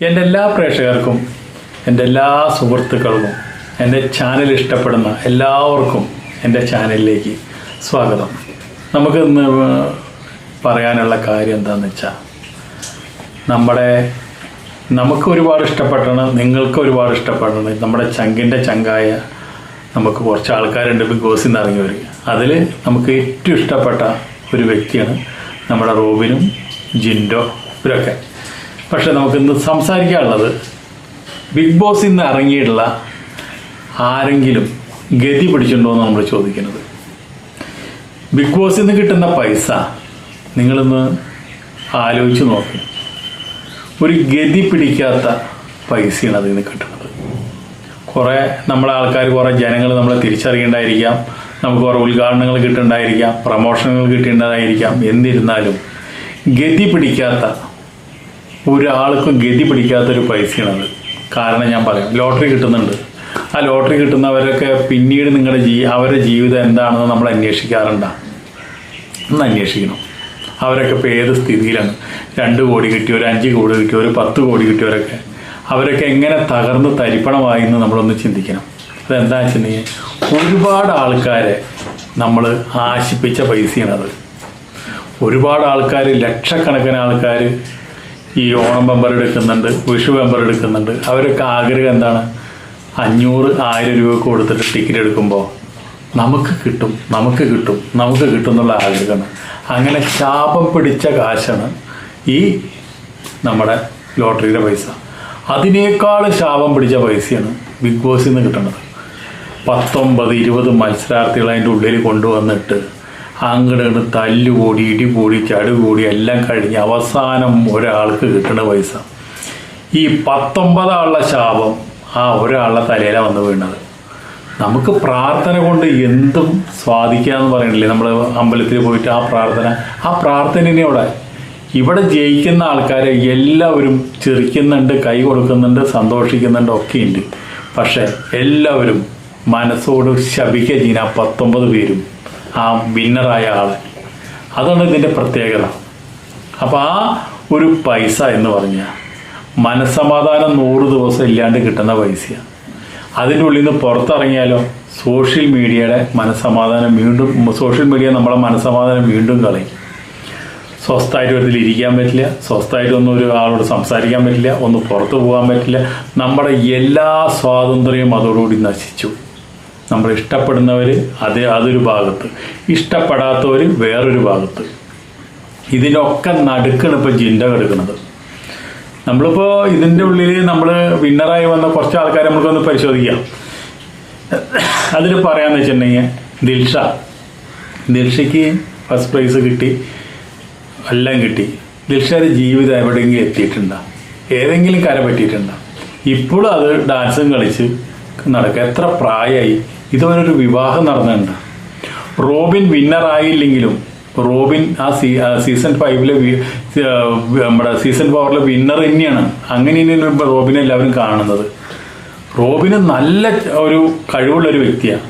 എന്റെ എല്ലാ പ്രേക്ഷകർക്കും എന്റെ എല്ലാ സുഹൃത്തുക്കൾക്കും എന്റെ ചാനൽ ഇഷ്ടപ്പെടുന്ന എല്ലാവർക്കും എന്റെ ചാനലിലേക്ക് സ്വാഗതം. നമുക്ക് ഇന്ന് പറയാനുള്ള കാര്യം എന്താണെന്ന് വെച്ചാൽ നമ്മുടെ നമുക്ക് ഒരുപാട് ഇഷ്ടപ്പെട്ടാണ് നിങ്ങൾക്ക് ഒരുപാട് ഇഷ്ടപ്പെട്ടാണ് നമ്മുടെ ചങ്കിന്റെ ചങ്കായ നമുക്ക് കുറച്ച് ആൾക്കാരുണ്ട് ബിഗ് ബോസിൽ നിന്ന് ഇറങ്ങിയവർ അതിൽ നമുക്ക് ഏറ്റവും ഇഷ്ടപ്പെട്ട ഒരു വ്യക്തിയാണ് നമ്മുടെ റോബിനും ജിൻഡോ. ഇവരൊക്കെ. പക്ഷെ നമുക്കിന്ന് സംസാരിക്കാനുള്ളത് ബിഗ് ബോസിൽ നിന്ന് ഇറങ്ങിയിട്ടുള്ള ആരെങ്കിലും ഗതി പിടിച്ചിട്ടുണ്ടോ എന്ന് നമ്മൾ ചോദിക്കുന്നത്. ബിഗ് ബോസിൽ നിന്ന് കിട്ടുന്ന പൈസ നിങ്ങളിന്ന് ആലോചിച്ച് നോക്ക്. ഒരു ഗതി പിടിക്കാത്ത പൈസയാണ് അതിൽ നിന്ന് കിട്ടുന്നത്. കുറേ നമ്മളെ ആൾക്കാർ കുറേ ജനങ്ങൾ നമ്മളെ തിരിച്ചറിയേണ്ടായിരിക്കാം. നമുക്ക് കുറേ ഉദ്ഘാടനങ്ങൾ കിട്ടേണ്ടായിരിക്കാം പ്രമോഷനുകൾ കിട്ടേണ്ടതായിരിക്കാം എന്നിരുന്നാലും ഗതി പിടിക്കാത്ത ഒരാൾക്കും ഗതി പിടിക്കാത്തൊരു പൈസയാണത്. കാരണം ഞാൻ പറയാം ലോട്ടറി കിട്ടുന്നുണ്ട്. ആ ലോട്ടറി കിട്ടുന്നവരൊക്കെ പിന്നീട് നിങ്ങളുടെ ജീ അവരുടെ ജീവിതം എന്താണെന്ന് നമ്മൾ അന്വേഷിക്കാറുണ്ട. ഒന്ന് അന്വേഷിക്കണം. അവരൊക്കെ ഇപ്പോൾ ഏത് സ്ഥിതിയിലാണ്? രണ്ട് കോടി കിട്ടിയവർ അഞ്ച് കോടി കിട്ടിയവർ പത്ത് കോടി കിട്ടിയവരൊക്കെ. അവരൊക്കെ എങ്ങനെ തകർന്ന് തരിപ്പണമായി എന്ന് നമ്മളൊന്ന് ചിന്തിക്കണം. അതെന്താ വെച്ചിട്ടുണ്ടെങ്കിൽ ഒരുപാട് ആൾക്കാരെ നമ്മൾ ആശിപ്പിച്ച പൈസയാണത്. ഒരുപാട് ആൾക്കാർ ലക്ഷക്കണക്കിന് ആൾക്കാർ ഈ ഓണം ബമ്പർ എടുക്കുന്നുണ്ട് വിഷു ബമ്പർ എടുക്കുന്നുണ്ട്. അവരൊക്കെ ആഗ്രഹം എന്താണ്? അഞ്ഞൂറ് ആയിരം രൂപ കൊടുത്തിട്ട് ടിക്കറ്റ് എടുക്കുമ്പോൾ നമുക്ക് കിട്ടും നമുക്ക് കിട്ടും നമുക്ക് കിട്ടും എന്നുള്ള ആഗ്രഹമാണ്. അങ്ങനെ ശാപം പിടിച്ച കാശാണ് ഈ നമ്മുടെ ലോട്ടറിയുടെ പൈസ. അതിനേക്കാൾ ശാപം പിടിച്ച പൈസയാണ് ബിഗ് ബോസിൽ നിന്ന് കിട്ടുന്നത്. പത്തൊമ്പത് ഇരുപത് മത്സരാർത്ഥികൾ അതിന്റെ ഉള്ളിൽ കൊണ്ടുവന്നിട്ട് അങ്ങോട്ട് തല്ലുകൂടി ഇടികൂടി ചടുകൂടി എല്ലാം കഴിഞ്ഞ് അവസാനം ഒരാൾക്ക് കിട്ടുന്ന പൈസ. ഈ പത്തൊമ്പതാളുടെ ശാപം ആ ഒരാളുടെ തലയിലാണ് വന്ന് വീണത്. നമുക്ക് പ്രാർത്ഥന കൊണ്ട് എന്തും സ്വാധിക്കാന്ന് പറയണില്ലേ? നമ്മൾ അമ്പലത്തിൽ പോയിട്ട് ആ പ്രാർത്ഥന ആ പ്രാർത്ഥനയോടെ ഇവിടെ ജയിക്കുന്ന ആൾക്കാരെ എല്ലാവരും ചിരിക്കുന്നുണ്ട് കൈ കൊടുക്കുന്നുണ്ട് സന്തോഷിക്കുന്നുണ്ട് ഒക്കെ ഉണ്ട് പക്ഷെ എല്ലാവരും മനസ്സോട് ശപിക്കുക ചെയ്യുന്ന പത്തൊമ്പത് പേരും ആ വിന്നറായ ആൾ അതാണ് ഇതിന്റെ പ്രത്യേകത. അപ്പോൾ ആ ഒരു പൈസ എന്ന് പറഞ്ഞാൽ മനസ്സമാധാനം നൂറ് ദിവസം ഇല്ലാണ്ട് കിട്ടുന്ന പൈസയാണ് അതിന്റെ ഉള്ളിൽ നിന്ന് പുറത്തിറങ്ങിയാലോ സോഷ്യൽ മീഡിയയുടെ മനസ്സമാധാനം വീണ്ടും സോഷ്യൽ മീഡിയ നമ്മളെ മനസ്സമാധാനം വീണ്ടും കളയും. സ്വസ്ഥമായിട്ട് ഒരു ഇതിൽ ഇരിക്കാൻ പറ്റില്ല സ്വസ്ഥമായിട്ട് ഒന്നും ഒരു ആളോട് സംസാരിക്കാൻ പറ്റില്ല ഒന്ന് പുറത്തു പോകാൻ പറ്റില്ല. നമ്മുടെ എല്ലാ സ്വാതന്ത്ര്യവും അതോടുകൂടി നശിച്ചു. നമ്മൾ ഇഷ്ടപ്പെടുന്നവർ അത് അതൊരു ഭാഗത്ത്. ഇഷ്ടപ്പെടാത്തവർ വേറൊരു ഭാഗത്ത്. ഇതിനൊക്കെ നടുക്കാണ് ഇപ്പോൾ ജിൻഡ കിടക്കുന്നത് നമ്മളിപ്പോൾ ഇതിന്റെ ഉള്ളിൽ നമ്മൾ വിന്നറായി വന്ന കുറച്ച് ആൾക്കാരെ നമുക്കൊന്ന് പരിശോധിക്കാം. അതിൽ പറയാമെന്ന് വെച്ചിട്ടുണ്ടെങ്കിൽ ദിൽഷ. ദിൽഷയ്ക്ക് ഫസ്റ്റ് പ്രൈസ് കിട്ടി എല്ലാം കിട്ടി. ദിൽഷയുടെ ജീവിതം എവിടെയെങ്കിലും എത്തിയിട്ടുണ്ടോ? ഏതെങ്കിലും കര പറ്റിയിട്ടുണ്ടോ? ഇപ്പോഴും അത് ഡാൻസും കളിച്ച് നടക്കുക. എത്ര പ്രായമായി ഇതുവരെ ഒരു വിവാഹം നടന്നിട്ടുണ്ട്. റോബിൻ വിന്നർ ആയില്ലെങ്കിലും റോബിൻ ആ സീ സീസൺ ഫൈവിലെ നമ്മുടെ സീസൺ ഫോറിലെ വിന്നർ തന്നെയാണ്. അങ്ങനെ തന്നെയാണ് റോബിനെ എല്ലാവരും കാണുന്നത്. റോബിന് നല്ല ഒരു കഴിവുള്ള ഒരു വ്യക്തിയാണ്.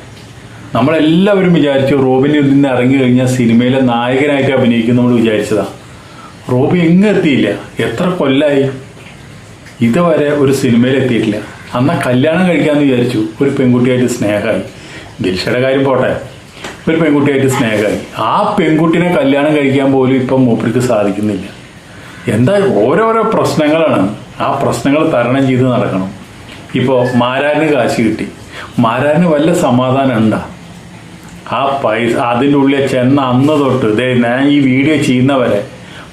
നമ്മളെല്ലാവരും വിചാരിച്ചു റോബിൻ ഇതിൽ നിന്ന് ഇറങ്ങി കഴിഞ്ഞാൽ സിനിമയിലെ നായകനായിട്ട് അഭിനയിക്കും നമ്മൾ വിചാരിച്ചതാണ്. റോബി എങ്ങും എത്തിയില്ല. എത്ര കൊല്ലായി? ഇതുവരെ ഒരു സിനിമയിൽ എത്തിയിട്ടില്ല അന്നാ കല്യാണം കഴിക്കാമെന്ന് വിചാരിച്ചു. ഒരു പെൺകുട്ടിയായിട്ട് സ്നേഹമായി. ദിൽഷയുടെ കാര്യം പോട്ടെ. ഒരു പെൺകുട്ടിയായിട്ട് സ്നേഹമായി. ആ പെൺകുട്ടിനെ കല്യാണം കഴിക്കാൻ പോലും ഇപ്പം മൂപ്പർക്ക് സാധിക്കുന്നില്ല. എന്താ ഓരോരോ പ്രശ്നങ്ങളാണ്. ആ പ്രശ്നങ്ങൾ തരണം ചെയ്ത് നടക്കണം. ഇപ്പോൾ മാരാരിന് കാശ് കിട്ടി. മാരാരിന് വല്ല സമാധാനം ഉണ്ടാ? ആ പൈസ അതിന്റെ ഉള്ളിൽ ചെന്ന അന്ന് തൊട്ട് ദേ ഞാൻ ഈ വീഡിയോ ചെയ്യുന്നവരെ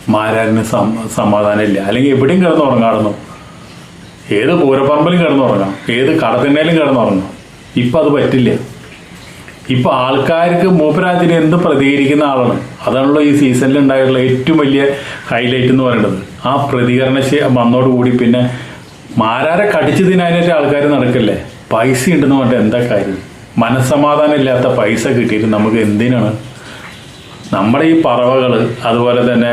മാരാരിന് സമാധാനമില്ല അല്ലെങ്കിൽ എവിടെയും കിടന്ന് കിടന്നുറങ്ങാടുന്നു ഏത് പൂരപ്പറമ്പിലും കിടന്നുറങ്ങാം. ഏത് കടത്തിണ്ണയിലും കിടന്നുറങ്ങാം. ഇപ്പം അത് പറ്റില്ല. ഇപ്പൊ ആൾക്കാർക്ക് മൂപ്പരാജിന് എന്ത് പ്രതികരിക്കുന്ന ആളാണ്. അതാണല്ലോ ഈ സീസണിൽ ഉണ്ടായിട്ടുള്ള ഏറ്റവും വലിയ ഹൈലൈറ്റ് എന്ന് പറയുന്നത് ആ പ്രതികരണ വന്നോടുകൂടി പിന്നെ മാരാരെ കടിച്ചു തിന്നാനായിട്ട് ആൾക്കാർ നടക്കില്ലേ? പൈസ ഉണ്ടെന്ന് പറഞ്ഞിട്ട് എന്താ കാര്യം? മനസ്സമാധാനം ഇല്ലാത്ത പൈസ കിട്ടിയിട്ട് നമുക്ക് എന്തിനാണ് നമ്മുടെ ഈ പറവകൾ അതുപോലെ തന്നെ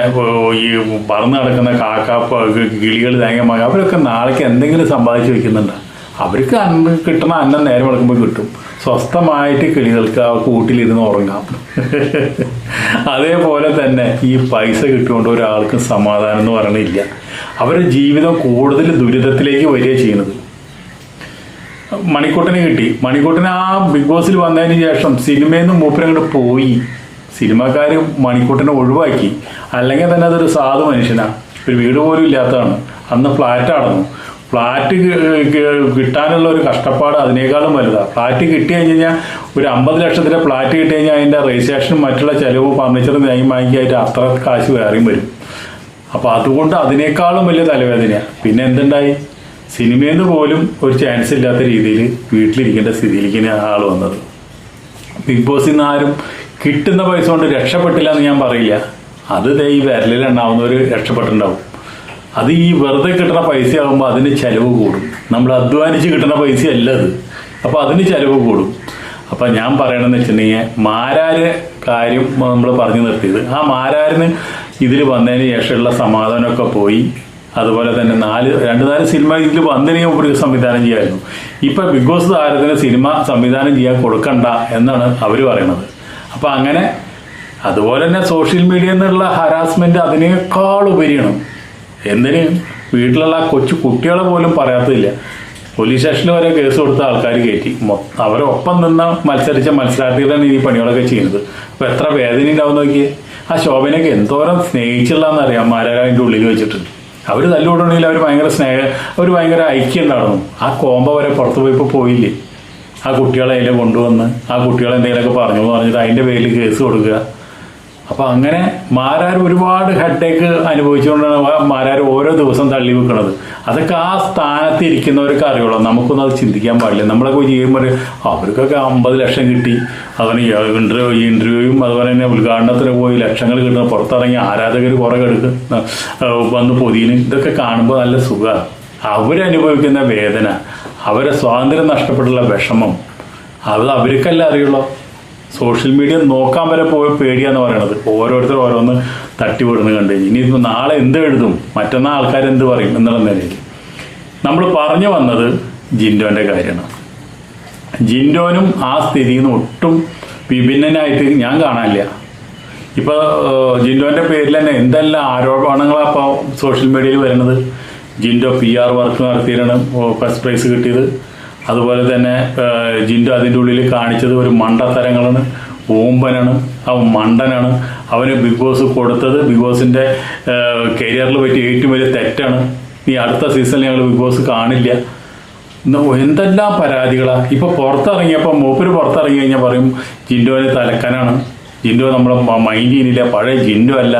ഈ പറന്ന് നടക്കുന്ന കാക്ക കിളികൾ തേങ്ങ അവരൊക്കെ നാളേക്ക് എന്തെങ്കിലും സമ്പാദിച്ച് വെക്കുന്നുണ്ട്. അവർക്ക് അന്ന് കിട്ടുന്ന അന്നം നേരം വിളക്കുമ്പോൾ കിട്ടും. സ്വസ്ഥമായിട്ട് കിളികൾക്ക് ആ കൂട്ടിലിരുന്ന് ഉറങ്ങാം. അതേപോലെ തന്നെ ഈ പൈസ കിട്ടുകൊണ്ട് ഒരാൾക്കും സമാധാനം എന്ന് പറയണില്ല. അവരുടെ ജീവിതം കൂടുതൽ ദുരിതത്തിലേക്ക് വരിക ചെയ്യുന്നത്. മണിക്കൂട്ടനെ കിട്ടി. മണിക്കൂട്ടനെ ആ ബിഗ് ബോസിൽ വന്നതിന് ശേഷം സിനിമയിൽ നിന്ന് മൂപ്പരങ്ങോട്ട് പോയി. സിനിമക്കാർ മണിക്കൂട്ടിനെ ഒഴിവാക്കി. അല്ലെങ്കിൽ തന്നെ അതൊരു സാധു മനുഷ്യനാണ് ഒരു വീട് പോലും ഇല്ലാത്തതാണ്. അന്ന് അടന്നു ഫ്ലാറ്റ് കിട്ടാനുള്ള ഒരു കഷ്ടപ്പാട് അതിനേക്കാളും വലുതാണ് ഫ്ലാറ്റ് കിട്ടി കഴിഞ്ഞ് കഴിഞ്ഞാൽ ഒരു അമ്പത് ലക്ഷത്തിന്റെ ഫ്ലാറ്റ് കിട്ടി കഴിഞ്ഞാൽ അതിന്റെ രജിസ്ട്രേഷനും മറ്റുള്ള ചിലവ് ഫർണിച്ചറും ഞാൻ വാങ്ങിക്കായിട്ട് അത്ര കാശ് വേറെയും വരും. അപ്പോൾ അതുകൊണ്ട് അതിനേക്കാളും വലിയ തലവേദനയാണ് പിന്നെ എന്തുണ്ടായി? സിനിമയിൽ പോലും ഒരു ചാൻസ് ഇല്ലാത്ത രീതിയിൽ വീട്ടിലിരിക്കേണ്ട സ്ഥിതിയിലേക്ക് ആൾ വന്നത്. ബിഗ് ബോസിൽ നിന്ന് ആരും കിട്ടുന്ന പൈസ കൊണ്ട് രക്ഷപ്പെട്ടില്ല എന്ന് ഞാൻ പറയില്ല. അത് ഈ വിരലിലുണ്ടാവുന്നവർ രക്ഷപ്പെട്ടിട്ടുണ്ടാവും. അത് ഈ വെറുതെ കിട്ടുന്ന പൈസ ആകുമ്പോൾ അതിന് ചെലവ് കൂടും. നമ്മൾ അധ്വാനിച്ച് കിട്ടുന്ന പൈസ അല്ല അത്. അപ്പോൾ അതിന് ചെലവ് കൂടും. അപ്പം ഞാൻ പറയണമെന്ന് വെച്ചിട്ടുണ്ടെങ്കിൽ മാരാര് കാര്യം നമ്മൾ പറഞ്ഞു നിർത്തിയത്. ആ മാരാരിന് ഇതിൽ വന്നതിന് ശേഷമുള്ള സമാധാനമൊക്കെ പോയി. അതുപോലെ തന്നെ നാല് രണ്ട് നാല് സിനിമ ഇതിൽ വന്നതിനെ ഒരു സംവിധാനം ചെയ്യായിരുന്നു. ഇപ്പം ബിഗ് ബോസ് താരത്തിന് സിനിമ സംവിധാനം ചെയ്യാൻ കൊടുക്കണ്ട എന്നാണ് അവർ പറയണത്. അപ്പം അങ്ങനെ അതുപോലെ തന്നെ സോഷ്യൽ മീഡിയ എന്നുള്ള ഹരാസ്മെന്റ് അതിനേക്കാൾ ഉപരിയാണ്. എന്തിന്? വീട്ടിലുള്ള കൊച്ചു കുട്ടികളെ പോലും പറയാത്തതില്ല. പോലീസ് സ്റ്റേഷനിൽ വരെ കേസ് കൊടുത്ത ആൾക്കാർ കയറ്റി അവരൊപ്പം നിന്ന് മത്സരിച്ച മത്സരാർത്ഥികളാണ് ഈ പണികളൊക്കെ ചെയ്യുന്നത്. അപ്പോൾ എത്ര വേദന ഉണ്ടാവും നോക്കിയേ. ആ ശോഭനയൊക്കെ എന്തോരം സ്നേഹിച്ചുള്ളതെന്നറിയാം മാരകാവിന്റെ ഉള്ളിൽ വെച്ചിട്ടുണ്ട്. അവർ തല്ലുകൊണ്ടുണ്ടെങ്കിൽ അവർ ഭയങ്കര സ്നേഹ അവർ ഭയങ്കര ഐക്യം ഉണ്ടായിരുന്നു ആ കോമ്പ വരെ പുറത്തു പോയില്ലേ? ആ കുട്ടികളെ അതിൽ കൊണ്ടുവന്ന് ആ കുട്ടികളെ എന്തെങ്കിലുമൊക്കെ പറഞ്ഞു പറഞ്ഞിട്ട് അതിന്റെ പേരിൽ കേസ് കൊടുക്കുക. അപ്പോൾ അങ്ങനെ മാരാർ ഒരുപാട് ഹെഡേക്ക് അനുഭവിച്ചുകൊണ്ടാണ് മാരാർ ഓരോ ദിവസം തള്ളി വെക്കുന്നത് അതൊക്കെ ആ സ്ഥാനത്ത് ഇരിക്കുന്നവർക്ക് അറിയുള്ളൂ. നമുക്കൊന്നും അത് ചിന്തിക്കാൻ പാടില്ല. നമ്മളൊക്കെ ചെയ്യുമ്പോൾ അവർക്കൊക്കെ അമ്പത് ലക്ഷം കിട്ടി. അതുപോലെ ഇന്റർവ്യൂ ഇന്റർവ്യൂയും അതുപോലെ തന്നെ ഉദ്ഘാടനത്തിന് പോയി ലക്ഷങ്ങൾ കിട്ടുന്ന പുറത്തിറങ്ങി ആരാധകർ കുറേ എടുക്കുന്ന വന്ന് പൊതിയന് ഇതൊക്കെ കാണുമ്പോൾ നല്ല സുഖമാണ് അവരനുഭവിക്കുന്ന വേദന അവരെ സ്വാതന്ത്ര്യം നഷ്ടപ്പെട്ടുള്ള വിഷമം. അത് അവർക്കല്ല അറിയുള്ളൂ? സോഷ്യൽ മീഡിയ നോക്കാൻ വരെ പോയ പേടിയാന്ന് പറയണത്. ഓരോരുത്തർ ഓരോന്ന് തട്ടിവിടുന്ന് കണ്ടു ഇനി നാളെ എന്ത് എഴുതും? മറ്റന്നാൾ ആൾക്കാർ എന്ത് പറയും എന്നുള്ള നിലയിൽ നമ്മൾ പറഞ്ഞു വന്നത് ജിൻഡോന്റെ കാര്യമാണ്. ജിൻഡോനും ആ സ്ഥിതിയിൽ നിന്ന് ഒട്ടും വിഭിന്നനായിട്ട് ഞാൻ കാണാനില്ല. ഇപ്പൊ ഏഹ്, ജിൻഡോന്റെ പേരിൽ തന്നെ എന്തെല്ലാം ആരോപണങ്ങളാണ് ഇപ്പോൾ സോഷ്യൽ മീഡിയയിൽ വരുന്നത്? ജിൻഡോ പി ആർ വർക്ക് നടത്തിയാണ് ഫസ്റ്റ് പ്രൈസ് കിട്ടിയത്. അതുപോലെ തന്നെ ജിൻഡോ അതിന്റെ ഉള്ളിൽ കാണിച്ചത് ഒരു മണ്ടത്തരങ്ങളാണ്. ഓമ്പനാണ് അവൻ മണ്ടനാണ്. അവന് ബിഗ് ബോസ് കൊടുത്തത്. ബിഗ് ബോസിന്റെ കരിയറിൽ പറ്റിയ ഏറ്റവും വലിയ തെറ്റാണ്. ഈ അടുത്ത സീസണിൽ ഞങ്ങൾ ബിഗ് ബോസ് കാണില്ല. എന്തെല്ലാം പരാതികളാണ് ഇപ്പോൾ പുറത്തിറങ്ങിയപ്പോൾ മൂപ്പര് പുറത്തിറങ്ങി കഴിഞ്ഞാൽ പറയും ജിൻഡോന് തലക്കനാണ്. ജിൻഡോ നമ്മളെ മൈൻഡ് ചെയ്യുന്നില്ല. പഴയ ജിൻഡോ അല്ല.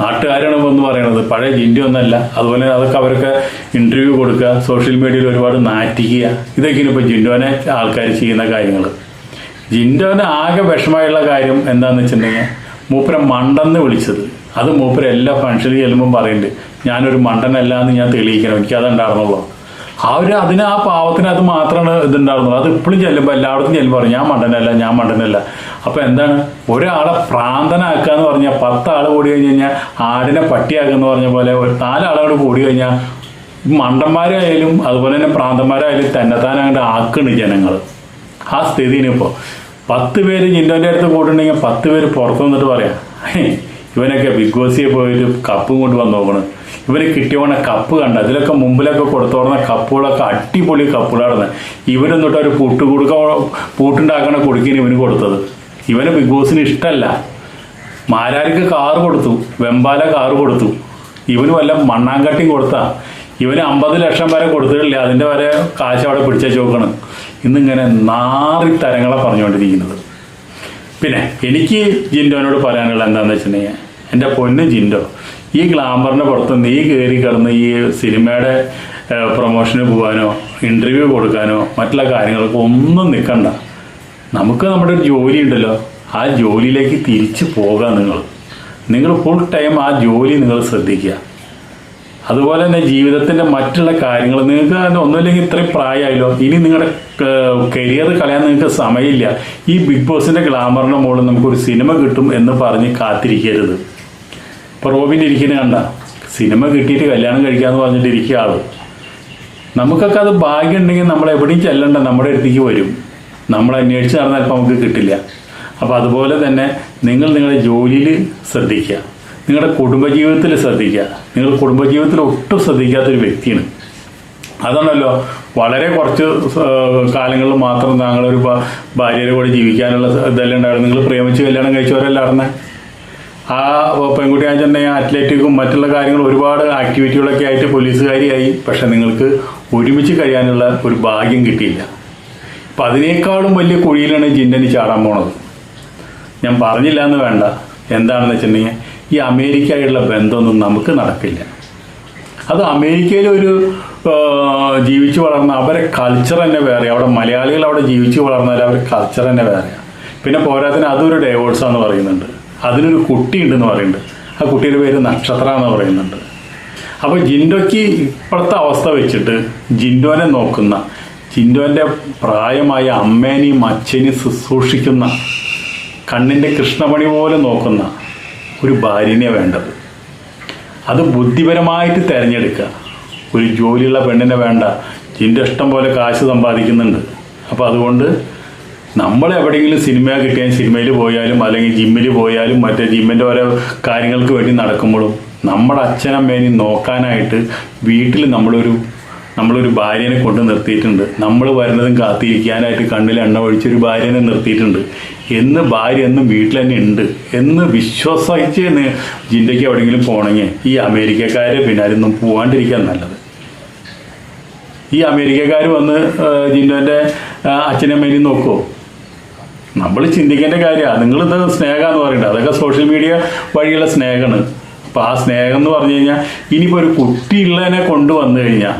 നാട്ടുകാരാണ് എന്ന് പറയുന്നത് പഴയ ജിന്റെ ഒന്നല്ല. അതുപോലെ അതൊക്കെ അവരൊക്കെ ഇന്റർവ്യൂ കൊടുക്കുക സോഷ്യൽ മീഡിയയിൽ ഒരുപാട് നാറ്റിക്കുക. ഇതൊക്കെയാണ് ഇപ്പൊ ജിൻഡോനെ ആൾക്കാർ ചെയ്യുന്ന കാര്യങ്ങൾ ജിൻഡോനെ ആകെ വിഷമമായുള്ള കാര്യം എന്താന്ന് വെച്ചിട്ടുണ്ടെങ്കിൽ മൂപ്പരെ മണ്ടെന്ന് വിളിച്ചത്. അത് മൂപ്പരെ എല്ലാ ഫംഗ്ഷനിൽ ചെല്ലുമ്പോൾ പറയുന്നുണ്ട് ഞാനൊരു മണ്ടനല്ല എന്ന് ഞാൻ തെളിയിക്കണം. എനിക്ക് അതുണ്ടായിരുന്നുള്ളൂ ആ അതിന് ആ പാവത്തിന് അത് മാത്രമാണ് ഇതുണ്ടാകുന്നത് അത് ഇപ്പോഴും ചെല്ലുമ്പോൾ എല്ലായിടത്തും ചെല്ലുമ്പോൾ പറയും ഞാൻ മണ്ടനല്ല ഞാൻ മണ്ടനല്ല. അപ്പൊ എന്താണ്? ഒരാളെ പ്രാന്തനാക്കുക എന്ന് പറഞ്ഞാൽ പത്താൾ കൂടി കഴിഞ്ഞ് കഴിഞ്ഞാൽ ആടിനെ പട്ടിയാക്കുക എന്ന് പറഞ്ഞ പോലെ ഒരു നാലാളോട് കൂടി കഴിഞ്ഞാൽ മണ്ടന്മാരായാലും അതുപോലെ തന്നെ പ്രാന്തന്മാരായാലും തന്നെത്താൻ അങ്ങോട്ട് ആക്കുന്നു ജനങ്ങൾ ആ സ്ഥിതിന് ഇപ്പോൾ പത്ത് പേര് ജിൻഡോന്റെ അടുത്ത് കൂട്ടുണ്ടെങ്കിൽ പത്ത് പേര് പുറത്തു നിന്നിട്ട് പറയാം ഇവനൊക്കെ ബിഗ് ബോസിൽ പോയിട്ട് കപ്പും കൊണ്ട് വന്ന് നോക്കണം ഇവന് കിട്ടിയോണ കപ്പ് കണ്ട? അതിലൊക്കെ മുമ്പിലൊക്കെ കൊടുത്തോടുന്ന കപ്പുകളൊക്കെ അടിപൊളി കപ്പുകളാണ്. തൊട്ട് ഒരു പൂട്ട് കൊടുക്ക പൂട്ടുണ്ടാക്കണ കൊടുക്കിന് ഇവന് കൊടുത്തത്. ഇവന് ബിഗ് ബോസിന് ഇഷ്ടമല്ല മാരാരിക്ക് കാറ് കൊടുത്തു. വെമ്പാല കാറ് കൊടുത്തു. ഇവന് വല്ല മണ്ണാങ്കട്ടിയും കൊടുത്താ. ഇവന് അമ്പത് ലക്ഷം വരെ കൊടുത്തിട്ടില്ല? അതിന്റെ വരെ കാശ് അവിടെ പിടിച്ച ചോക്കണം ഇന്നിങ്ങനെ നാറി തരങ്ങളെ പറഞ്ഞുകൊണ്ടിരിക്കുന്നത്. പിന്നെ എനിക്ക് ജിൻഡോനോട് പറയാനുള്ള എന്താണെന്ന് വെച്ചിട്ടുണ്ടെങ്കിൽ എന്റെ പൊന്ന് ജിൻഡോ ഈ ഗ്ലാമറിന്റെ പുറത്ത് നീ കയറി കിടന്ന് ഈ സിനിമയുടെ പ്രൊമോഷന് പോകാനോ ഇന്റർവ്യൂ കൊടുക്കാനോ മറ്റുള്ള കാര്യങ്ങൾക്കോ ഒന്നും നിൽക്കണ്ട നമുക്ക് നമ്മുടെ ഒരു ജോലി ഉണ്ടല്ലോ. ആ ജോലിയിലേക്ക് തിരിച്ചു പോകാം നിങ്ങൾ. നിങ്ങൾ ഫുൾ ടൈം ആ ജോലി നിങ്ങൾ ശ്രദ്ധിക്കുക. അതുപോലെ തന്നെ ജീവിതത്തിന്റെ മറ്റുള്ള കാര്യങ്ങൾ നിങ്ങൾക്ക് ഒന്നുമില്ലെങ്കിൽ ഇത്രയും പ്രായമായല്ലോ. ഇനി നിങ്ങളുടെ കരിയർ കളയാൻ നിങ്ങൾക്ക് സമയമില്ല. ഈ ബിഗ് ബോസിന്റെ ഗ്ലാമറിന്റെ മുകളിൽ നമുക്കൊരു സിനിമ കിട്ടും എന്ന് പറഞ്ഞ് കാത്തിരിക്കരുത്. ഇപ്പൊ ഇരിക്കുന്നത് ഇരിക്കുന്ന കണ്ട. സിനിമ കിട്ടിയിട്ട് കല്യാണം കഴിക്കാന്ന് പറഞ്ഞിട്ട് ഇരിക്കുക ആൾ. നമുക്കൊക്കെ അത് ഭാഗ്യം ഉണ്ടെങ്കിൽ നമ്മൾ എവിടെയും ചെല്ലണ്ട. നമ്മുടെ അടുത്തേക്ക് വരും. നമ്മൾ അന്വേഷിച്ച് നടന്നാൽ ഇപ്പം നമുക്ക് കിട്ടില്ല. അപ്പോൾ അതുപോലെ തന്നെ നിങ്ങൾ നിങ്ങളുടെ ജോലിയിൽ ശ്രദ്ധിക്കുക. നിങ്ങളുടെ കുടുംബജീവിതത്തിൽ ശ്രദ്ധിക്കുക. നിങ്ങൾ കുടുംബജീവിതത്തിൽ ഒട്ടും ശ്രദ്ധിക്കാത്തൊരു വ്യക്തിയാണ്. അതാണല്ലോ വളരെ കുറച്ച് കാലങ്ങളിൽ മാത്രം താങ്കളൊരു ഭാര്യയുടെ കൂടെ ജീവിക്കാനുള്ള ഇതെല്ലാം ഉണ്ടായിരുന്നു നിങ്ങൾ പ്രേമിച്ച് കല്യാണം കഴിച്ചവരല്ലായിരുന്നേ ആ പെൺകുട്ടി ആണെന്നുണ്ടെങ്കിൽ അത്ലറ്റിക്കും മറ്റുള്ള കാര്യങ്ങളും ഒരുപാട് ആക്ടിവിറ്റികളൊക്കെ ആയിട്ട് പോലീസുകാരിയായി. പക്ഷെ നിങ്ങൾക്ക് ഒരുമിച്ച് കഴിയാനുള്ള ഒരു ഭാഗ്യം കിട്ടിയില്ല. അപ്പം അതിനേക്കാളും വലിയ കുഴിയിലാണ് ജിന്നന് ചാടാൻ പോണത്. ഞാൻ പറഞ്ഞില്ല എന്ന് വേണ്ട. എന്താണെന്ന് വെച്ചിട്ടുണ്ടെങ്കിൽ ഈ അമേരിക്കയായിട്ടുള്ള ബന്ധമൊന്നും നമുക്ക് നടക്കില്ല. അത് അമേരിക്കയിൽ ഒരു ജീവിച്ചു വളർന്ന അവരെ കൾച്ചർ തന്നെ വേറെ. അവിടെ മലയാളികൾ അവിടെ ജീവിച്ചു വളർന്നാൽ അവരെ കൾച്ചർ തന്നെ വേറെയാണ് പിന്നെ പോരാത്തിന് അതൊരു ഡൈവോഴ്സാന്ന് പറയുന്നുണ്ട്. അതിനൊരു കുട്ടിയുണ്ടെന്ന് പറയുന്നുണ്ട്. ആ കുട്ടിയുടെ പേര് നക്ഷത്ര എന്ന് പറയുന്നുണ്ട്. അപ്പോൾ ജിൻഡോയ്ക്ക് ഇപ്പോഴത്തെ അവസ്ഥ വെച്ചിട്ട് ജിൻഡോനെ നോക്കുന്ന ജിൻഡോന്റെ പ്രായമായ അമ്മേനെയും അച്ഛനെയും ശുശ്രൂഷിക്കുന്ന കണ്ണിന്റെ കൃഷ്ണമണി പോലെ നോക്കുന്ന ഒരു ഭാര്യനെ വേണ്ടത്. അത് ബുദ്ധിപരമായിട്ട് തിരഞ്ഞെടുക്കുക. ഒരു ജോലിയുള്ള പെണ്ണിനെ വേണ്ട. ജിന്റെ ഇഷ്ടം പോലെ കാശ് സമ്പാദിക്കുന്നുണ്ട്. അപ്പോൾ അതുകൊണ്ട് നമ്മൾ എവിടെയെങ്കിലും സിനിമ കിട്ടിയാൽ സിനിമയിൽ പോയാലും അല്ലെങ്കിൽ ജിമ്മിൽ പോയാലും മറ്റേ ജിമ്മിന്റെ ഓരോ കാര്യങ്ങൾക്ക് വേണ്ടി നടക്കുമ്പോഴും നമ്മുടെ അച്ഛനമ്മേനെ നോക്കാനായിട്ട് വീട്ടിൽ നമ്മളൊരു നമ്മളൊരു ഭാര്യനെ കൊണ്ട് നിർത്തിയിട്ടുണ്ട്. നമ്മൾ വരുന്നതും കാത്തിരിക്കാനായിട്ട് കണ്ണിൽ എണ്ണ ഒഴിച്ചൊരു ഭാര്യനെ നിർത്തിയിട്ടുണ്ട്. എന്ന് ഭാര്യ എന്നും വീട്ടിൽ തന്നെ ഉണ്ട്. എന്ന് വിശ്വസിച്ച് ജില്ലയ്ക്ക് എവിടെയെങ്കിലും പോകണമെങ്കിൽ ഈ അമേരിക്കക്കാരെ പിന്നാലെ ഒന്നും പോകാണ്ടിരിക്കാൻ നല്ലത്. ഈ അമേരിക്കക്കാർ വന്ന് ജിൻഡോന്റെ അച്ഛനമ്മേനെയും നോക്കുമോ നമ്മൾ ചിന്തിക്കേണ്ട കാര്യമാണ് നിങ്ങളിത് സ്നേഹമെന്ന് പറയുന്നത് അതൊക്കെ സോഷ്യൽ മീഡിയ വഴിയുള്ള സ്നേഹമാണ്. അപ്പം ആ സ്നേഹം എന്ന് പറഞ്ഞു കഴിഞ്ഞാൽ ഇനിയിപ്പോൾ ഒരു കുട്ടിയുള്ളതിനെ കൊണ്ടുവന്നു കഴിഞ്ഞാൽ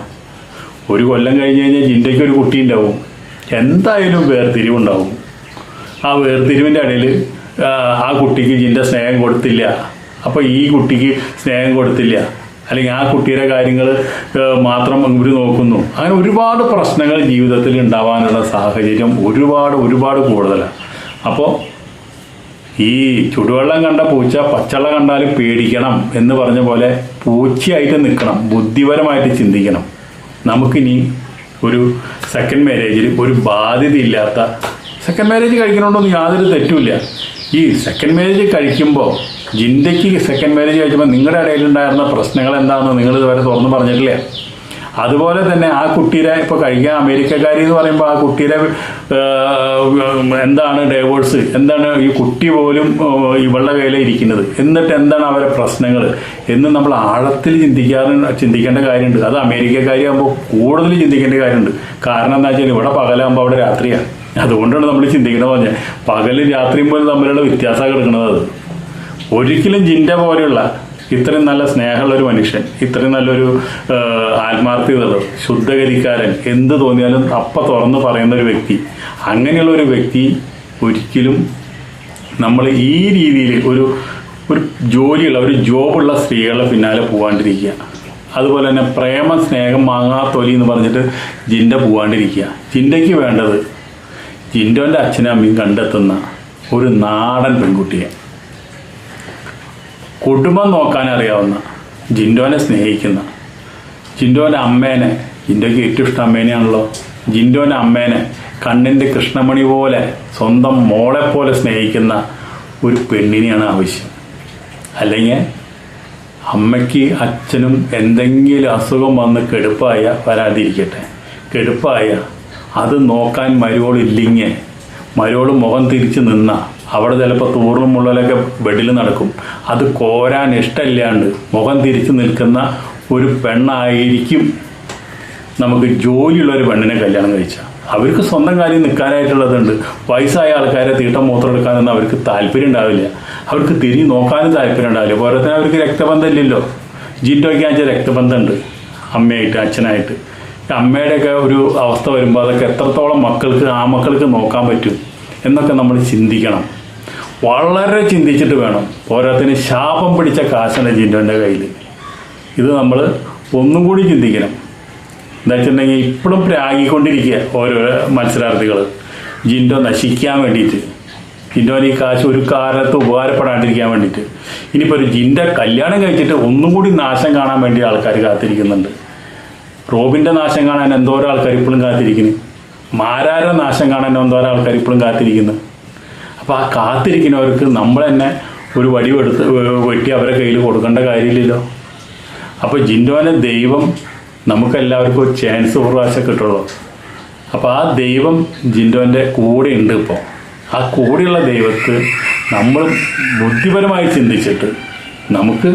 ഒരു കൊല്ലം കഴിഞ്ഞ് കഴിഞ്ഞാൽ ജിൻഡയ്ക്ക് ഒരു കുട്ടി ഉണ്ടാവും എന്തായാലും വേർതിരിവുണ്ടാവും. ആ വേർതിരിവിന്റെ ഇടയിൽ ആ കുട്ടിക്ക് ജിന്റെ സ്നേഹം കൊടുത്തില്ല. അപ്പോൾ ഈ കുട്ടിക്ക് സ്നേഹം കൊടുത്തില്ല. അല്ലെങ്കിൽ ആ കുട്ടിയുടെ കാര്യങ്ങൾ മാത്രം ഇവർ നോക്കുന്നു. അങ്ങനെ ഒരുപാട് പ്രശ്നങ്ങൾ ജീവിതത്തിൽ ഉണ്ടാവാനുള്ള സാഹചര്യം ഒരുപാട് ഒരുപാട് കൂടുതലാണ് അപ്പോൾ ഈ ചുടുവെള്ളം കണ്ട പൂച്ച പച്ചവെള്ളം കണ്ടാലും പേടിക്കണം എന്ന് പറഞ്ഞ പോലെ പൂച്ചയായിട്ട് നിൽക്കണം ബുദ്ധിപരമായിട്ട് ചിന്തിക്കണം. നമുക്കിനി ഒരു സെക്കൻഡ് മാരേജിൽ ഒരു ബാധ്യതയില്ലാത്ത സെക്കൻഡ് മാരേജ് കഴിക്കണോണ്ടൊന്നും യാതൊരു തെറ്റുമില്ല. ഈ സെക്കൻഡ് മാരേജ് കഴിക്കുമ്പോൾ ജിന്തയ്ക്ക് സെക്കൻഡ് മാരേജ് കഴിക്കുമ്പോൾ നിങ്ങളുടെ ഇടയിലുണ്ടായിരുന്ന പ്രശ്നങ്ങൾ എന്താണെന്ന് നിങ്ങൾ ഇതുവരെ തുറന്നു പറഞ്ഞിട്ടില്ല? അതുപോലെ തന്നെ ആ കുട്ടിയുടെ ഇപ്പോൾ കഴിഞ്ഞ അമേരിക്കക്കാരി എന്ന് പറയുമ്പോൾ ആ കുട്ടിയുടെ എന്താണ് ഡൈവോഴ്സ് എന്താണ് ഈ കുട്ടി പോലും ഇവളുടെ കയ്യിലെ ഇരിക്കുന്നത്? എന്നിട്ട് എന്താണ് അവരെ പ്രശ്നങ്ങൾ എന്ന് നമ്മൾ ആഴത്തിൽ ചിന്തിക്കാറ് ചിന്തിക്കേണ്ട കാര്യമുണ്ട്. അത് അമേരിക്കക്കാരിയാകുമ്പോൾ കൂടുതൽ ചിന്തിക്കേണ്ട കാര്യമുണ്ട്. കാരണം എന്താ വെച്ചാൽ ഇവിടെ പകലാകുമ്പോൾ അവിടെ രാത്രിയാണ് അതുകൊണ്ടാണ് നമ്മൾ ചിന്തിക്കുന്നത് പറഞ്ഞത് പകലും രാത്രിയും പോലും തമ്മിലുള്ള വ്യത്യാസം കിടക്കുന്നത് ഒരിക്കലും ജിന്റെ പോലെയുള്ള ഇത്രയും നല്ല സ്നേഹമുള്ള ഒരു മനുഷ്യൻ ഇത്രയും നല്ലൊരു ആ, ആത്മാർത്ഥതയുള്ള ശുദ്ധകരിക്കാരൻ എന്ത് തോന്നിയാലും അപ്പ തുറന്ന് പറയുന്ന ഒരു വ്യക്തി അങ്ങനെയുള്ള ഒരു വ്യക്തി ഒരിക്കലും നമ്മൾ ഈ രീതിയിൽ ഒരു ഒരു ജോലിയുള്ള ഒരു ജോബുള്ള സ്ത്രീകളുടെ പിന്നാലെ പോകാണ്ടിരിക്കുക അതുപോലെ തന്നെ പ്രേമ സ്നേഹം മാങ്ങാ തൊലി എന്ന് പറഞ്ഞിട്ട് ജിന്റെ പോകാണ്ടിരിക്കുക ജിന്റയ്ക്ക് വേണ്ടത് ജിൻഡോന്റെ അച്ഛനും അമ്മയും കണ്ടെത്തുന്ന ഒരു നാടൻ പെൺകുട്ടിയെ. കുടുംബം നോക്കാൻ അറിയാവുന്ന ജിൻഡോനെ സ്നേഹിക്കുന്ന ജിൻഡോന്റെ അമ്മേനെ ജിൻഡോയ്ക്ക് ഏറ്റവും ഇഷ്ടം അമ്മേനെയാണല്ലോ. ജിൻഡോന്റെ അമ്മേനെ കണ്ണിന്റെ കൃഷ്ണമണി പോലെ സ്വന്തം മോളെ പോലെ സ്നേഹിക്കുന്ന ഒരു പെണ്ണിനെയാണ് ആവശ്യം. അല്ലെങ്കിൽ അമ്മയ്ക്ക് അച്ഛനും എന്തെങ്കിലും അസുഖം വന്ന് കെടുപ്പായ വരാതിരിക്കട്ടെ. കെടുപ്പായ അത് നോക്കാൻ മരുവോളില്ലെങ്കിൽ മരുവോട് മുഖം തിരിച്ച് നിന്ന. അവിടെ ചിലപ്പോൾ തൂറും ബെഡിൽ നടക്കും. അത് കോരാൻ ഇഷ്ടമില്ലാണ്ട് മുഖം തിരിച്ചു നിൽക്കുന്ന ഒരു പെണ്ണായിരിക്കും നമുക്ക് ജോലിയുള്ള ഒരു പെണ്ണിനെ കല്യാണം കഴിച്ചാൽ അവർക്ക് സ്വന്തം കാര്യം നിൽക്കാനായിട്ടുള്ളതുണ്ട്. വയസ്സായ ആൾക്കാരെ തീട്ടം മൂത്രം എടുക്കാനൊന്നും അവർക്ക് താല്പര്യം ഉണ്ടാവില്ല. അവർക്ക് തിരിഞ്ഞ് നോക്കാനും താല്പര്യം ഉണ്ടാവില്ല. പോരാത്തതിന് അവർക്ക് രക്തബന്ധം ഇല്ലല്ലോ ജിൻഡോയ്ക്ക് അഞ്ച് രക്തബന്ധമുണ്ട് അമ്മയായിട്ട് അച്ഛനായിട്ട്. അമ്മയുടെയൊക്കെ ഒരു അവസ്ഥ വരുമ്പോൾ അതൊക്കെ എത്രത്തോളം മക്കൾക്ക് ആ മക്കൾക്ക് നോക്കാൻ പറ്റും എന്നൊക്കെ നമ്മൾ ചിന്തിക്കണം. വളരെ ചിന്തിച്ചിട്ട് വേണം. പോരാത്തിന് ശാപം പിടിച്ച കാശന ജിൻഡോന്റെ കയ്യിൽ ഇത് നമ്മൾ ഒന്നും കൂടി ചിന്തിക്കണം. എന്താ വെച്ചിട്ടുണ്ടെങ്കിൽ ഇപ്പോഴും പ്രാഗിക്കൊണ്ടിരിക്കുക ഓരോ മത്സരാർത്ഥികൾ ജിൻഡോ നശിക്കാൻ വേണ്ടിയിട്ട്. ജിൻഡോന് ഈ കാശ് ഒരു കാലത്ത് ഉപകാരപ്പെടാണ്ടിരിക്കാൻ വേണ്ടിയിട്ട്. ഇനിയിപ്പോൾ ഒരു ജിന്റെ കല്യാണം കഴിച്ചിട്ട് ഒന്നും കൂടി നാശം കാണാൻ വേണ്ടി ആൾക്കാർ കാത്തിരിക്കുന്നുണ്ട്. റോബിന്റെ നാശം കാണാൻ എന്തോരം ആൾക്കാർ ഇപ്പോഴും കാത്തിരിക്കുന്നു. മാരാര നാശം കാണാൻ എന്തോരം ആൾക്കാർ ഇപ്പോഴും കാത്തിരിക്കുന്നു. അപ്പോൾ ആ കാത്തിരിക്കുന്നവർക്ക് നമ്മൾ തന്നെ ഒരു വടി എടുത്ത് വെട്ടി അവരെ കയ്യിൽ കൊടുക്കേണ്ട കാര്യമില്ലല്ലോ. അപ്പോൾ ജിൻഡോനെ ദൈവം നമുക്കെല്ലാവർക്കും ഒരു ചാൻസ് പ്രാവശ്യം കിട്ടുള്ളൂ. അപ്പോൾ ആ ദൈവം ജിൻഡോന്റെ കൂടെ ഉണ്ട് ഇപ്പോൾ ആ കൂടെയുള്ള ദൈവത്ത് നമ്മൾ ബുദ്ധിപരമായി ചിന്തിച്ചിട്ട് നമുക്ക്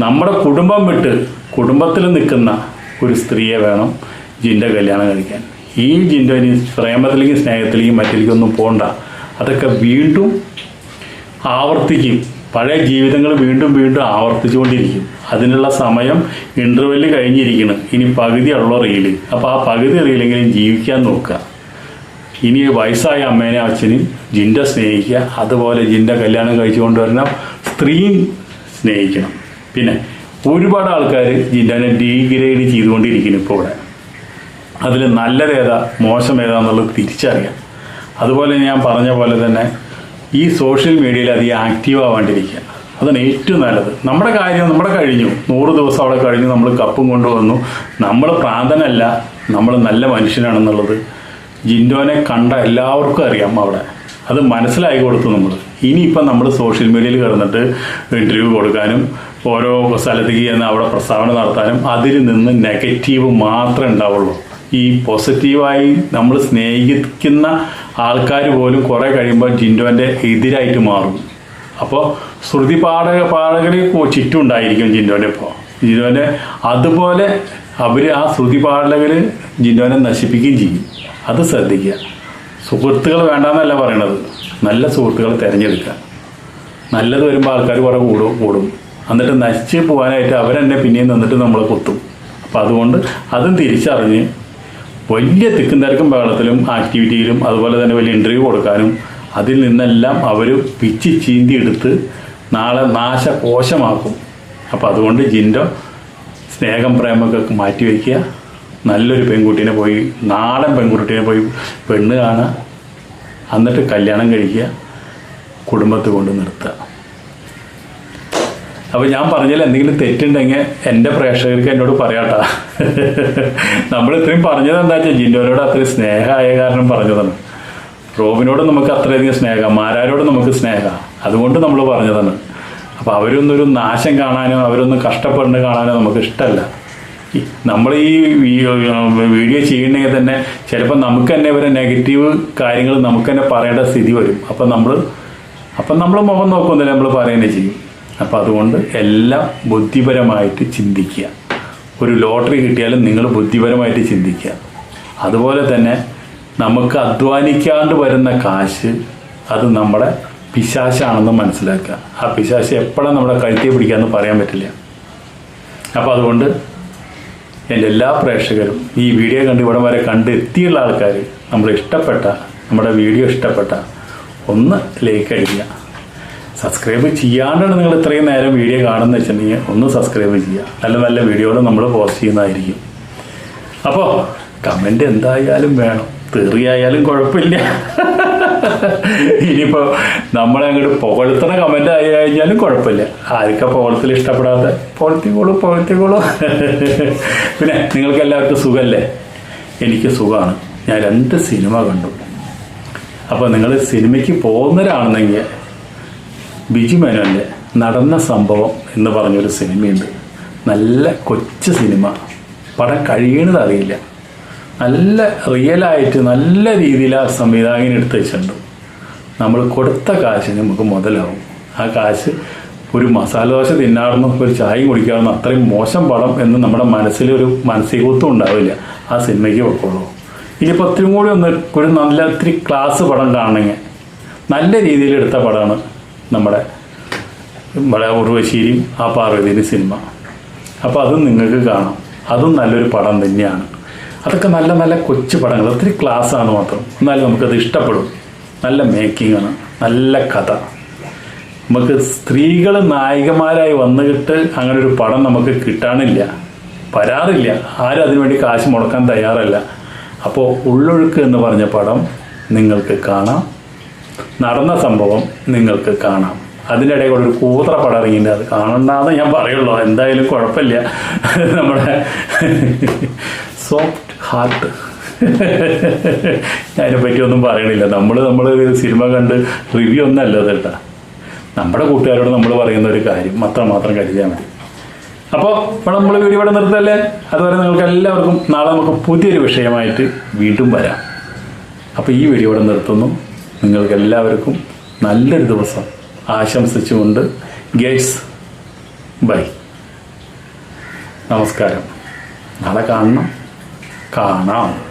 നമ്മുടെ കുടുംബം വിട്ട് കുടുംബത്തിൽ നിൽക്കുന്ന ഒരു സ്ത്രീയെ വേണം ജിന്റെ കല്യാണം കഴിക്കാൻ. ഈ ജിന്റെ പ്രേമത്തിലേക്കും സ്നേഹത്തിലേക്കും മറ്റിലേക്കും ഒന്നും പോണ്ട. അതൊക്കെ വീണ്ടും ആവർത്തിക്കും. പഴയ ജീവിതങ്ങൾ വീണ്ടും വീണ്ടും ആവർത്തിച്ചുകൊണ്ടിരിക്കും. അതിനുള്ള സമയം ഇന്റർവെൽ കഴിഞ്ഞിരിക്കണം. ഇനി പകുതി ഉള്ള റീൽ അപ്പോൾ ആ പകുതി റീലെങ്കിലും ജീവിക്കാൻ നോക്കുക. ഇനി വയസ്സായ അമ്മേനെ അച്ഛനും ജിന്റെ സ്നേഹിക്കുക. അതുപോലെ ജിന്റെ കല്യാണം കഴിച്ചു കൊണ്ടുവരുന്ന സ്ത്രീയും സ്നേഹിക്കണം. പിന്നെ ഒരുപാട് ആൾക്കാർ ജിന്റെ ഡീഗ്രേഡ് ചെയ്തുകൊണ്ടിരിക്കുന്നു ഇപ്പോൾ ഇവിടെ. അതിൽ നല്ലതേതാ മോശം ഏതാന്നുള്ളത് തിരിച്ചറിയാം. അതുപോലെ ഞാൻ പറഞ്ഞ പോലെ തന്നെ ഈ സോഷ്യൽ മീഡിയയിൽ അധികം ആക്റ്റീവ് ആവാണ്ടിരിക്കുക. അതാണ് ഏറ്റവും നല്ലത്. നമ്മുടെ കാര്യം നമ്മുടെ കഴിഞ്ഞു. നൂറ് ദിവസം അവിടെ കഴിഞ്ഞു നമ്മൾ കപ്പും കൊണ്ടുവന്നു. നമ്മൾ പ്രാന്തനല്ല നമ്മൾ നല്ല മനുഷ്യനാണെന്നുള്ളത് ജിൻഡോനെ കണ്ട എല്ലാവർക്കും അറിയാം അവിടെ. അത് മനസ്സിലായി കൊടുത്തു നമ്മൾ ഇനിയിപ്പം നമ്മൾ സോഷ്യൽ മീഡിയയിൽ കിടന്നിട്ട് ഇന്റർവ്യൂ കൊടുക്കാനും ഓരോ സ്ഥലത്തേക്ക് ചെന്ന് അവിടെ പ്രസ്താവന നടത്താനും അതിൽ നിന്ന് നെഗറ്റീവ് മാത്രമേ ഉണ്ടാവുള്ളൂ. ഈ പോസിറ്റീവായി നമ്മൾ സ്നേഹിക്കുന്ന ആൾക്കാർ പോലും കുറേ കഴിയുമ്പോൾ ജിൻഡോന്റെ എതിരായിട്ട് മാറും. അപ്പോൾ ശ്രുതി പാടക പാടകർ ചുറ്റും ഉണ്ടായിരിക്കും ജിൻഡോന്റെ ഇപ്പോൾ ജിൻഡോന്റെ അതുപോലെ അവർ ആ ശ്രുതി പാഠകർ ജിൻഡോനെ നശിപ്പിക്കുകയും ചെയ്യും. അത് ശ്രദ്ധിക്കുക. സുഹൃത്തുക്കൾ വേണ്ടെന്നല്ല പറയണത്. നല്ല സുഹൃത്തുക്കൾ തിരഞ്ഞെടുക്കുക. നല്ലത് വരുമ്പോൾ ആൾക്കാർ കുറേ കൂടും കൂടും. എന്നിട്ട് നശിച്ച് പോകാനായിട്ട് അവരെന്നെ പിന്നെയും നിന്നിട്ട് നമ്മളെ കുത്തും. അപ്പം അതുകൊണ്ട് അതും തിരിച്ചറിഞ്ഞ് വലിയ തിക്കും തിരക്കും ബഹളത്തിലും ആക്ടിവിറ്റിയിലും അതുപോലെ തന്നെ വലിയ ഇന്റർവ്യൂ കൊടുക്കാനും അതിൽ നിന്നെല്ലാം അവർ പിച്ച് ചീന്തി എടുത്ത് നാളെ നാശകോശമാക്കും. അപ്പം അതുകൊണ്ട് ജിന്റോ സ്നേഹം പ്രേമൊക്കെ മാറ്റി വയ്ക്കുക. നല്ലൊരു പെൺകുട്ടീനെ പോയി നാടൻ പെൺകുട്ടീനെ പോയി പെണ്ണ് കാണുക. എന്നിട്ട് കല്യാണം കഴിക്കുക. കുടുംബത്തെ കൊണ്ട് നിർത്തുക. അപ്പോൾ ഞാൻ പറഞ്ഞാൽ എന്തെങ്കിലും തെറ്റുണ്ടെങ്കിൽ എന്റെ പ്രേക്ഷകർക്ക് എന്നോട് പറയാട്ടാ. നമ്മൾ ഇത്രയും പറഞ്ഞത് എന്താ വെച്ചാൽ ജിൻഡോനോട് അത്രയും സ്നേഹമായ കാരണം പറഞ്ഞതാണ്. റോബിനോട് നമുക്ക് അത്രയധികം സ്നേഹം മാരാരോട് നമുക്ക് സ്നേഹം. അതുകൊണ്ട് നമ്മൾ പറഞ്ഞതാണ്. അപ്പോൾ അവരൊന്നൊരു നാശം കാണാനോ അവരൊന്നും കഷ്ടപ്പെടുന്നത് കാണാനോ നമുക്ക് ഇഷ്ടമല്ല നമ്മൾ ഈ വീഡിയോ ചെയ്യണമെങ്കിൽ തന്നെ ചിലപ്പോൾ നമുക്ക് തന്നെ ഒരു നെഗറ്റീവ് കാര്യങ്ങൾ നമുക്ക് തന്നെ പറയേണ്ട സ്ഥിതി വരും. അപ്പം നമ്മൾ അപ്പം നമ്മൾ മുഖം നോക്കുന്നില്ല നമ്മൾ പറയുന്നത് ചെയ്യും. അപ്പം അതുകൊണ്ട് എല്ലാം ബുദ്ധിപരമായിട്ട് ചിന്തിക്കുക. ഒരു ലോട്ടറി കിട്ടിയാലും നിങ്ങൾ ബുദ്ധിപരമായിട്ട് ചിന്തിക്കുക. അതുപോലെ തന്നെ നമുക്ക് അധ്വാനിക്കാണ്ട് വരുന്ന കാശ് അത് നമ്മുടെ പിശാശാണെന്ന് മനസ്സിലാക്കുക. ആ പിശാശ് എപ്പോഴാണ് നമ്മുടെ കഴുത്തി പിടിക്കാമെന്ന് പറയാൻ പറ്റില്ല. അപ്പോൾ അതുകൊണ്ട് എന്റെ എല്ലാ പ്രേക്ഷകരും ഈ വീഡിയോ കണ്ട് ഇവിടെ വരെ കണ്ട് എത്തിയുള്ള ആൾക്കാർ നമ്മൾ ഇഷ്ടപ്പെട്ട നമ്മുടെ വീഡിയോ ഇഷ്ടപ്പെട്ട ഒന്ന് ലൈക്ക് അടിക്കുക. സബ്സ്ക്രൈബ് ചെയ്യാണ്ടാണ് നിങ്ങൾ ഇത്രയും നേരം വീഡിയോ കാണുന്ന വെച്ചിട്ടുണ്ടെങ്കിൽ ഒന്ന് സബ്സ്ക്രൈബ് ചെയ്യുക. നല്ല നല്ല വീഡിയോകൾ നമ്മൾ പോസ്റ്റ് ചെയ്യുന്നതായിരിക്കും. അപ്പോൾ കമന്റ് എന്തായാലും വേണം. തെറിയായാലും കുഴപ്പമില്ല. ഇനിയിപ്പോൾ നമ്മളെ അങ്ങോട്ട് പുകഴ്ത്തണ കമന്റ് ആയി കഴിഞ്ഞാലും കുഴപ്പമില്ല. ആർക്കാ പുകഴ്ത്തൽ ഇഷ്ടപ്പെടാത്ത? പുകഴ്ത്തിക്കോളൂ പുകഴ്ത്തിക്കോളൂ പിന്നെ നിങ്ങൾക്ക് എല്ലാവർക്കും സുഖമല്ലേ എനിക്ക് സുഖമാണ്. ഞാൻ രണ്ട് സിനിമ കണ്ടു. അപ്പോൾ നിങ്ങൾ സിനിമയ്ക്ക് പോകുന്നവരാണെന്നെങ്കിൽ ബിജു മേനോന്റെ നടന്ന സംഭവം എന്ന് പറഞ്ഞൊരു സിനിമയുണ്ട്. നല്ല കൊച്ചു സിനിമ. പടം കഴിയണത് അറിയില്ല. നല്ല റിയലായിട്ട് നല്ല രീതിയിൽ ആ സംവിധായകൻ എടുത്ത് വെച്ചിട്ടുണ്ട്. നമ്മൾ കൊടുത്ത കാശ് നമുക്ക് മുതലാവും. ആ കാശ് ഒരു മസാല ദോശ തിന്നാടുന്നു ഒരു ചായയും കുടിക്കാവുന്ന അത്രയും മോശം പടം എന്ന് നമ്മുടെ മനസ്സിൽ ഒരു മാനസികത്വം ഉണ്ടാവില്ല. ആ സിനിമയ്ക്ക് വെക്കുള്ളൂ ഇനിയിപ്പോൾ ഒത്തിരി കൂടി ഒന്ന് ഒരു നല്ല ഒത്തിരി ക്ലാസ് പടം കാണണമെങ്കിൽ നല്ല രീതിയിൽ എടുത്ത പടമാണ്. നമ്മുടെ നമ്മുടെ ഉർവശീരിയും ആ പാർവതിയുടെ സിനിമ. അപ്പോൾ അതും നിങ്ങൾക്ക് കാണാം. അതും നല്ലൊരു പടം തന്നെയാണ്. അതൊക്കെ നല്ല നല്ല കൊച്ചു പടങ്ങൾ. ഒത്തിരി ക്ലാസ്സാണ് മാത്രം. എന്നാലും നമുക്കത് ഇഷ്ടപ്പെടും. നല്ല മേക്കിംഗ് ആണ്. നല്ല കഥ. നമുക്ക് സ്ത്രീകൾ നായികമാരായി വന്നിട്ട് അങ്ങനെ ഒരു പടം നമുക്ക് കിട്ടാനില്ല. വരാറില്ല. ആരും അതിനുവേണ്ടി കാശ് മുടക്കാൻ തയ്യാറല്ല. അപ്പോൾ ഉള്ളൊഴുക്ക് എന്ന് പറഞ്ഞ പടം നിങ്ങൾക്ക് കാണാം. നടന്ന സംഭവം നിങ്ങൾക്ക് കാണാം. അതിനിടയിൽ കൂടെ ഒരു കൂത്ര പടറിങ്ങിന്റെ അത് കാണണ്ടാന്ന് ഞാൻ പറയുള്ളൂ. എന്തായാലും കുഴപ്പമില്ല. നമ്മുടെ സോഫ്റ്റ് ഹാർട്ട് അതിനെപ്പറ്റി ഒന്നും പറയണില്ല. നമ്മൾ നമ്മൾ സിനിമ കണ്ട് റിവ്യൂ ഒന്നല്ല കേട്ടോ നമ്മുടെ കൂട്ടുകാരോട് നമ്മൾ പറയുന്ന ഒരു കാര്യം മാത്രം മാത്രം കരുതിയാൽ മതി. അപ്പോൾ ഇപ്പോൾ നമ്മൾ വീഡിയോ ഇവിടെ നിർത്തല്ലേ? അതുവരെ നിങ്ങൾക്ക് എല്ലാവർക്കും നാളെ നമുക്ക് പുതിയൊരു വിഷയമായിട്ട് വീണ്ടും വരാം. അപ്പോൾ ഈ വീഡിയോ ഇവിടെ നിർത്തുന്നു. നിങ്ങൾക്കെല്ലാവർക്കും നല്ലൊരു ദിവസം ആശംസിച്ചുകൊണ്ട് ഗേറ്റ്സ് ബൈ. നമസ്കാരം. നാളെ കാണണം. കാണാം.